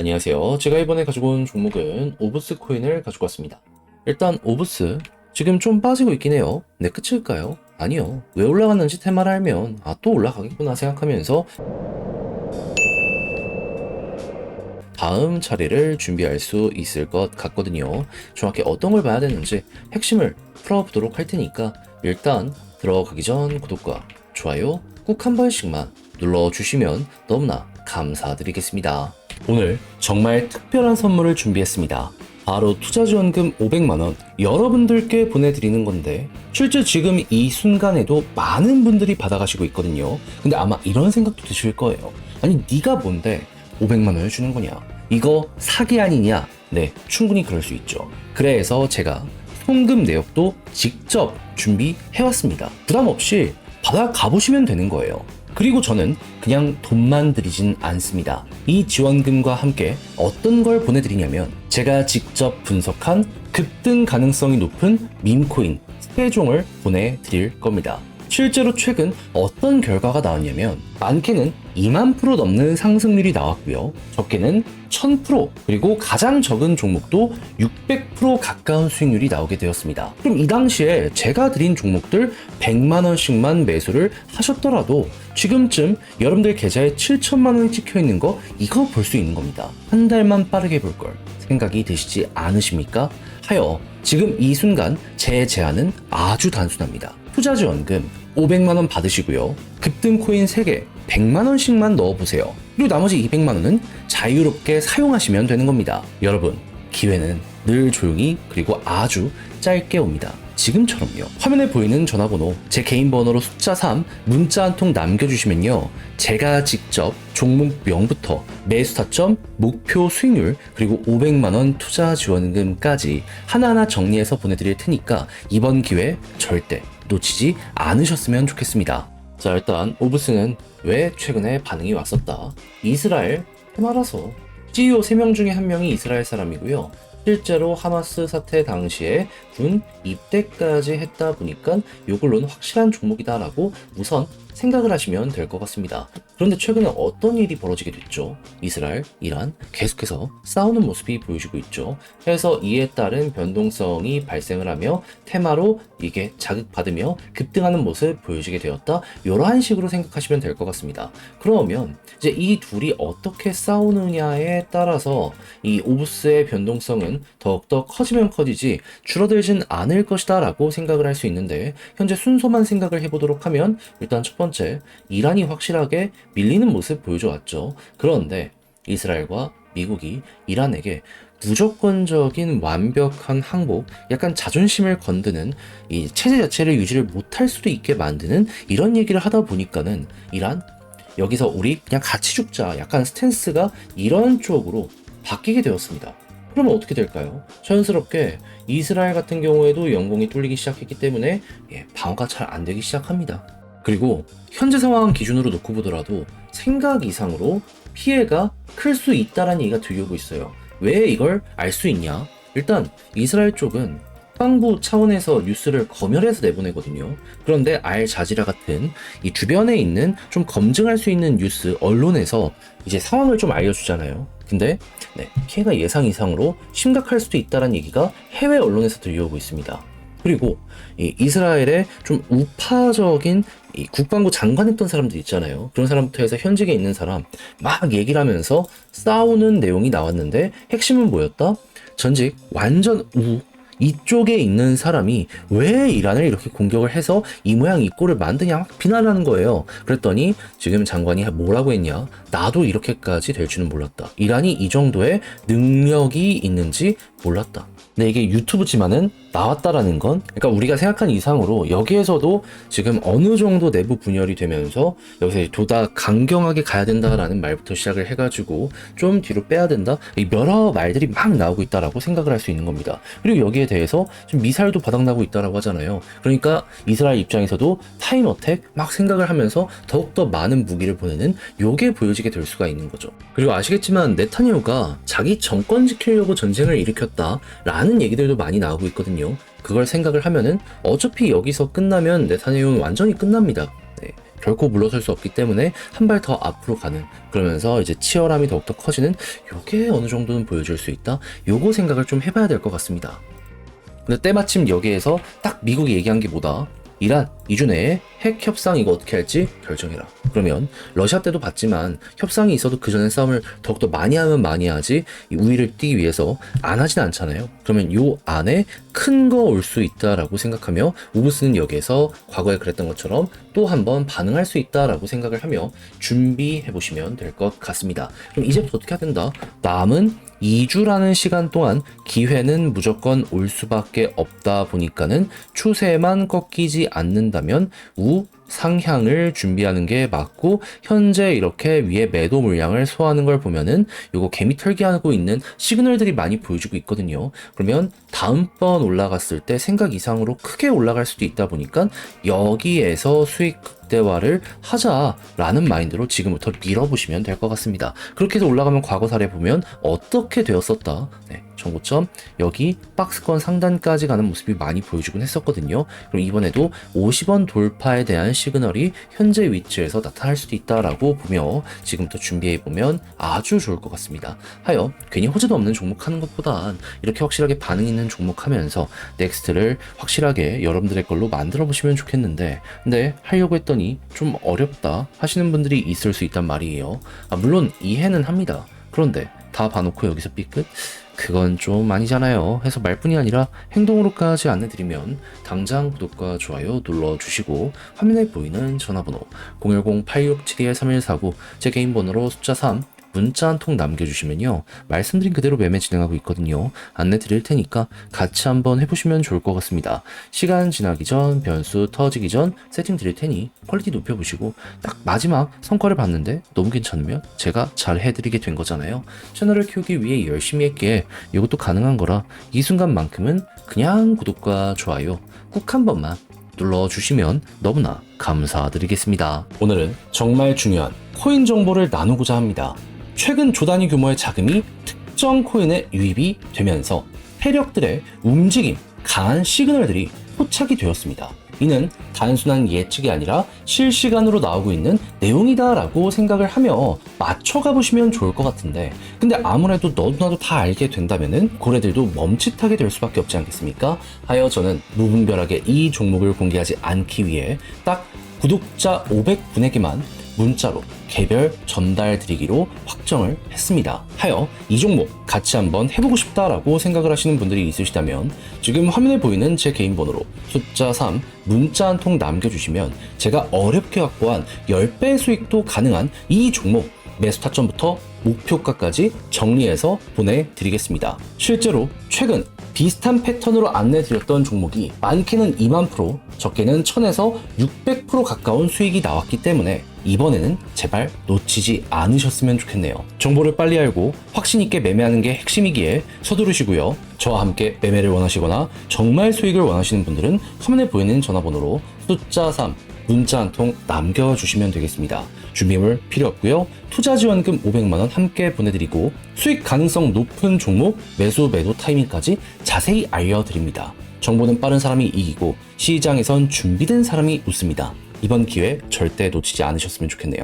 안녕하세요. 제가 이번에 가지고 온 종목은 오브스 코인을 가지고 왔습니다. 일단 오브스 지금 좀 빠지고 있긴 해요. 네, 끝일까요? 아니요. 왜 올라갔는지 테마를 알면 아 또 올라가겠구나 생각하면서 다음 차례를 준비할 수 있을 것 같거든요. 정확히 어떤 걸 봐야 되는지 핵심을 풀어보도록 할 테니까 일단 들어가기 전 구독과 좋아요 꼭 한 번씩만 눌러주시면 너무나 감사드리겠습니다. 오늘 정말 특별한 선물을 준비했습니다. 바로 투자지원금 500만원 여러분들께 보내드리는 건데 실제 지금 이 순간에도 많은 분들이 받아가시고 있거든요. 근데 아마 이런 생각도 드실 거예요. 아니 네가 뭔데 500만원을 주는 거냐? 이거 사기 아니냐? 네, 충분히 그럴 수 있죠. 그래서 제가 송금 내역도 직접 준비해왔습니다. 부담 없이 받아가 보시면 되는 거예요. 그리고 저는 그냥 돈만 드리진 않습니다. 이 지원금과 함께 어떤 걸 보내드리냐면 제가 직접 분석한 급등 가능성이 높은 밈코인 3종을 보내드릴 겁니다. 실제로 최근 어떤 결과가 나왔냐면 많게는 2만 프로 넘는 상승률이 나왔고요. 적게는 1000% 그리고 가장 적은 종목도 600% 가까운 수익률이 나오게 되었습니다. 그럼 이 당시에 제가 드린 종목들 100만 원씩만 매수를 하셨더라도 지금쯤 여러분들 계좌에 7천만 원이 찍혀 있는 거 이거 볼 수 있는 겁니다. 한 달만 빠르게 볼 걸 생각이 드시지 않으십니까? 하여 지금 이 순간 제 제안은 아주 단순합니다. 투자 지원금 500만 원 받으시고요. 급등 코인 3개 100만 원씩만 넣어 보세요. 그리고 나머지 200만 원은 자유롭게 사용하시면 되는 겁니다. 여러분, 기회는 늘 조용히 그리고 아주 짧게 옵니다. 지금처럼요. 화면에 보이는 전화번호, 제 개인 번호로 숫자 3 문자 한 통 남겨주시면요. 제가 직접 종목명부터 매수 타점, 목표 수익률, 그리고 500만원 투자 지원금까지 하나하나 정리해서 보내드릴 테니까 이번 기회 절대 놓치지 않으셨으면 좋겠습니다. 자, 일단 오브스는 왜 최근에 반응이 왔었다. 이스라엘 테마라서 CEO 3명 중에 한 명이 이스라엘 사람이고요. 실제로 하마스 사태 당시에 군 입대까지 했다 보니까 요걸로는 확실한 종목이다라고 우선 생각을 하시면 될 것 같습니다. 그런데 최근에 어떤 일이 벌어지게 됐죠? 이스라엘, 이란 계속해서 싸우는 모습이 보여지고 있죠. 그래서 이에 따른 변동성이 발생을 하며 테마로 이게 자극받으며 급등하는 모습 보여지게 되었다. 이러한 식으로 생각하시면 될 것 같습니다. 그러면 이제 이 둘이 어떻게 싸우느냐에 따라서 이 오브스의 변동성은 더욱더 커지면 커지지 줄어들진 않을 것이다 라고 생각을 할 수 있는데 현재 순서만 생각을 해보도록 하면 일단 첫 번째 이란이 확실하게 밀리는 모습 보여줘 왔죠. 그런데 이스라엘과 미국이 이란에게 무조건적인 완벽한 항복, 약간 자존심을 건드는 이 체제 자체를 유지를 못할 수도 있게 만드는 이런 얘기를 하다 보니까는 이란 여기서 우리 그냥 같이 죽자 약간 스탠스가 이런 쪽으로 바뀌게 되었습니다. 그러면 어떻게 될까요? 자연스럽게 이스라엘 같은 경우에도 연공이 뚫리기 시작했기 때문에 예, 방어가 잘 안 되기 시작합니다. 그리고 현재 상황 기준으로 놓고 보더라도 생각 이상으로 피해가 클 수 있다라는 얘기가 들려오고 있어요. 왜 이걸 알 수 있냐? 일단 이스라엘 쪽은 국방부 차원에서 뉴스를 검열해서 내보내거든요. 그런데 알 자지라 같은 이 주변에 있는 좀 검증할 수 있는 뉴스 언론에서 이제 상황을 좀 알려주잖아요. 근데 네, 피해가 예상 이상으로 심각할 수도 있다는 얘기가 해외 언론에서 들려오고 있습니다. 그리고 이 이스라엘의 좀 우파적인 이 국방부 장관했던 사람들 있잖아요. 그런 사람부터 해서 현직에 있는 사람 막 얘기를 하면서 싸우는 내용이 나왔는데 핵심은 뭐였다? 전직 완전 우 이쪽에 있는 사람이 왜 이란을 이렇게 공격을 해서 이 모양 이 꼴을 만드냐 막 비난하는 거예요. 그랬더니 지금 장관이 뭐라고 했냐? 나도 이렇게까지 될 줄은 몰랐다. 이란이 이 정도의 능력이 있는지 몰랐다. 근데 이게 유튜브지만은 나왔다라는 건 그러니까 우리가 생각한 이상으로 여기에서도 지금 어느 정도 내부 분열이 되면서 여기서 보다 강경하게 가야 된다라는 말부터 시작을 해가지고 좀 뒤로 빼야 된다 이 여러 말들이 막 나오고 있다라고 생각을 할 수 있는 겁니다. 그리고 여기에 대해서 지금 미사일도 바닥나고 있다라고 하잖아요. 그러니까 이스라엘 입장에서도 타임 어택 막 생각을 하면서 더욱더 많은 무기를 보내는 요게 보여지게 될 수가 있는 거죠. 그리고 아시겠지만 네타냐후가 자기 정권 지키려고 전쟁을 일으켰다라는 얘기들도 많이 나오고 있거든요. 그걸 생각을 하면은 어차피 여기서 끝나면 네타냐후는 완전히 끝납니다. 네. 결코 물러설 수 없기 때문에 한 발 더 앞으로 가는 그러면서 이제 치열함이 더욱더 커지는 요게 어느 정도는 보여줄 수 있다. 요거 생각을 좀 해봐야 될 것 같습니다. 근데 때마침 여기에서 딱 미국이 얘기한 게 뭐다? 이란 2주 내에 핵 협상 이거 어떻게 할지 결정해라. 그러면 러시아 때도 봤지만 협상이 있어도 그 전에 싸움을 더욱더 많이 하면 많이 하지 이 우위를 띄기 위해서 안 하진 않잖아요. 그러면 요 안에 큰 거 올 수 있다라고 생각하며 우부스는 여기에서 과거에 그랬던 것처럼 또 한번 반응할 수 있다라고 생각을 하며 준비해 보시면 될 것 같습니다. 그럼 이제부터 어떻게 해야 된다? 남은 2주라는 시간 동안 기회는 무조건 올 수밖에 없다 보니까는 추세만 꺾이지 않는 다면 우 상향을 준비하는 게 맞고 현재 이렇게 위에 매도 물량을 소화하는 걸 보면은 요거 개미 털기하고 있는 시그널들이 많이 보여주고 있거든요. 그러면 다음번 올라갔을 때 생각 이상으로 크게 올라갈 수도 있다 보니까 여기에서 수익 극대화를 하자라는 마인드로 지금부터 밀어보시면 될 것 같습니다. 그렇게 해서 올라가면 과거 사례 보면 어떻게 되었었다. 네, 정고점 여기 박스권 상단까지 가는 모습이 많이 보여주곤 했었거든요. 그럼 이번에도 50원 돌파에 대한 시그널이 현재 위치에서 나타날 수도 있다라고 보며 지금부터 준비해 보면 아주 좋을 것 같습니다. 하여 괜히 호재도 없는 종목 하는 것보단 이렇게 확실하게 반응 있는 종목 하면서 넥스트를 확실하게 여러분들의 걸로 만들어 보시면 좋겠는데 근데 하려고 했더니 좀 어렵다 하시는 분들이 있을 수 있단 말이에요. 아, 물론 이해는 합니다. 그런데 다 봐놓고 여기서 삐끗? 그건 좀 아니잖아요. 해서 말뿐이 아니라 행동으로까지 안내드리면 당장 구독과 좋아요 눌러주시고 화면에 보이는 전화번호 010-8672-3149 제 개인 번호로 숫자 3 문자 한 통 남겨주시면요. 말씀드린 그대로 매매 진행하고 있거든요. 안내 드릴 테니까 같이 한번 해보시면 좋을 것 같습니다. 시간 지나기 전, 변수 터지기 전 세팅 드릴 테니 퀄리티 높여보시고 딱 마지막 성과를 봤는데 너무 괜찮으면 제가 잘 해드리게 된 거잖아요. 채널을 키우기 위해 열심히 했기에 이것도 가능한 거라 이 순간만큼은 그냥 구독과 좋아요 꾹 한 번만 눌러주시면 너무나 감사드리겠습니다. 오늘은 정말 중요한 코인 정보를 나누고자 합니다. 최근 조단위 규모의 자금이 특정 코인에 유입이 되면서 세력들의 움직임, 강한 시그널들이 포착이 되었습니다. 이는 단순한 예측이 아니라 실시간으로 나오고 있는 내용이다라고 생각을 하며 맞춰가 보시면 좋을 것 같은데 근데 아무래도 너도 나도 다 알게 된다면은 고래들도 멈칫하게 될 수밖에 없지 않겠습니까? 하여 저는 무분별하게 이 종목을 공개하지 않기 위해 딱 구독자 500분에게만 문자로 개별 전달 드리기로 확정을 했습니다. 하여 이 종목 같이 한번 해보고 싶다라고 생각을 하시는 분들이 있으시다면 지금 화면에 보이는 제 개인 번호로 숫자 3 문자 한 통 남겨주시면 제가 어렵게 확보한 10배 수익도 가능한 이 종목 매수 타점부터 목표가까지 정리해서 보내드리겠습니다. 실제로 최근 비슷한 패턴으로 안내드렸던 종목이 많게는 2만 프로, 적게는 1000에서 600% 가까운 수익이 나왔기 때문에 이번에는 제발 놓치지 않으셨으면 좋겠네요. 정보를 빨리 알고 확신 있게 매매하는 게 핵심이기에 서두르시고요. 저와 함께 매매를 원하시거나 정말 수익을 원하시는 분들은 화면에 보이는 전화번호로 숫자 3 문자 한 통 남겨주시면 되겠습니다. 준비물 필요 없고요. 투자 지원금 500만 원 함께 보내드리고 수익 가능성 높은 종목 매수 매도 타이밍까지 자세히 알려드립니다. 정보는 빠른 사람이 이기고 시장에선 준비된 사람이 웃습니다. 이번 기회 절대 놓치지 않으셨으면 좋겠네요.